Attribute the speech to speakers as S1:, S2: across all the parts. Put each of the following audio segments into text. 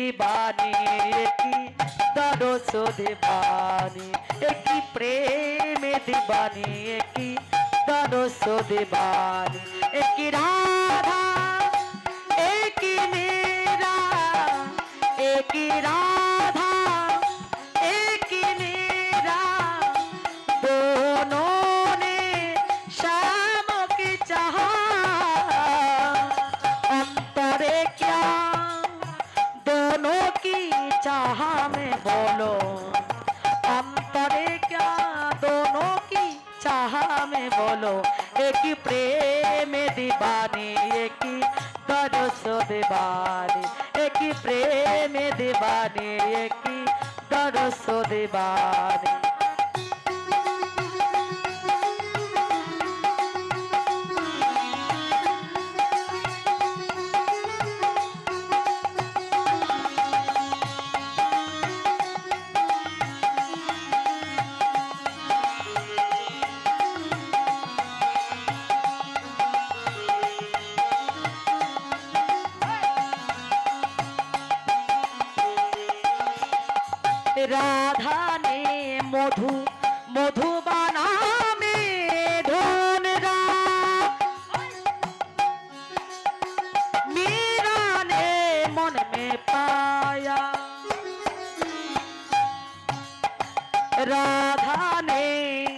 S1: দিবানি কি দরস দেবানি একই প্রেমে দিবানি কি দরস দেবানি একই রাধা चाह में बोलो अंतरे क्या दोनों की चाह में बोलो एक ही प्रेम दीवानी एक ही दरस दीवानी एक ही प्रेम दीवानी एक ही दरस दीवानी রাধা নে মধু মধুবানা মে ধন मीरा ने मन में पाया राधा ने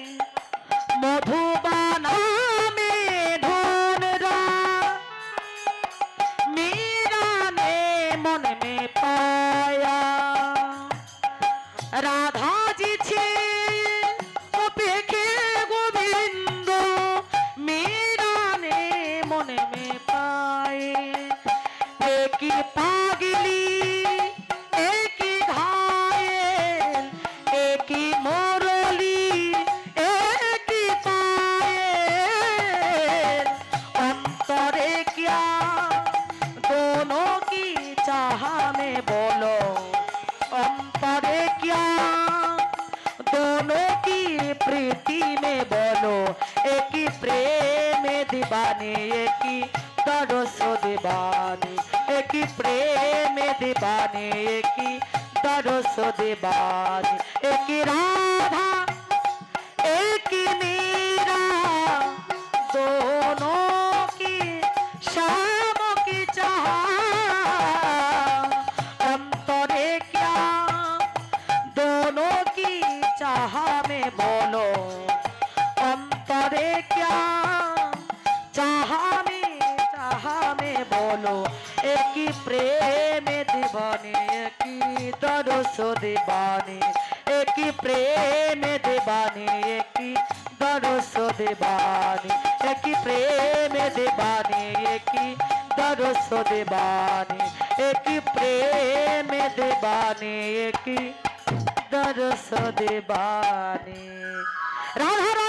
S1: জানে কি দরস দেবানি একই প্রেমে দেবানি কি দরস দেবানি একই রাধা, একই মীরা, দোনো কি শাম কি অন্তরে ক্যা, দোনো কি চাহা মে বলো অন্তরে ক্যা আমায় বলো, একই প্রেমে দেবানে, একই দরস দেবানে, একই প্রেমে দেবানে, একই দরস দেবানে, একই প্রেমে দেবানে, একই দরস দেবানে, একই প্রেমে দেবানে, একই দরস দেবানে। রাধা